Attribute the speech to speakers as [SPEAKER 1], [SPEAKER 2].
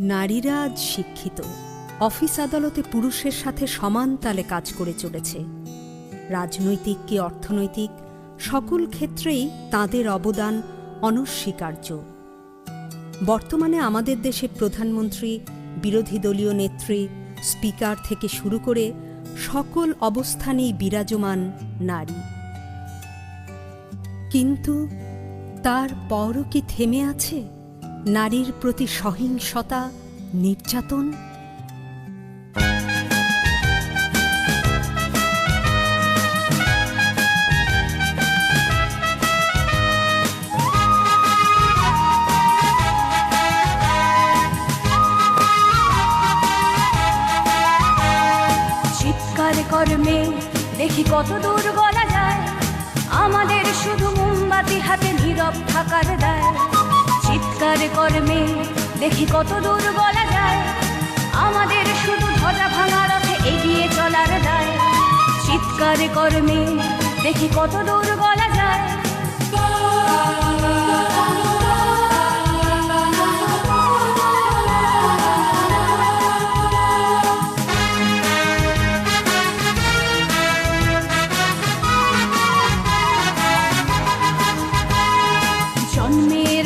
[SPEAKER 1] নারীরা আজ শিক্ষিত। অফিস আদালতে পুরুষের সাথে সমান তালে কাজ করে চলেছে। রাজনৈতিক কি অর্থনৈতিক, সকল ক্ষেত্রেই তাদের অবদান অনস্বীকার্য। বর্তমানে আমাদের দেশে প্রধানমন্ত্রী, বিরোধী দলীয় নেত্রী, স্পিকার থেকে শুরু করে সকল অবস্থানেই বিরাজমান নারী। কিন্তু তার পরও কি থেমে আছে? নারীর প্রতি সহিংসতা, নির্যাতন।
[SPEAKER 2] কর্মে দেখি কত দূর গলা যায়। আমাদের শুধু মোমবাতি হাতে নীরব থাকার দায়। চিৎকার কর্মে, দেখি কত দূর গলা যায়। আমাদের শুধু ধ্বজা ভাঙা রথে এগিয়ে চলার দায়। চিৎকার কর্মে, দেখি কত দূর গলা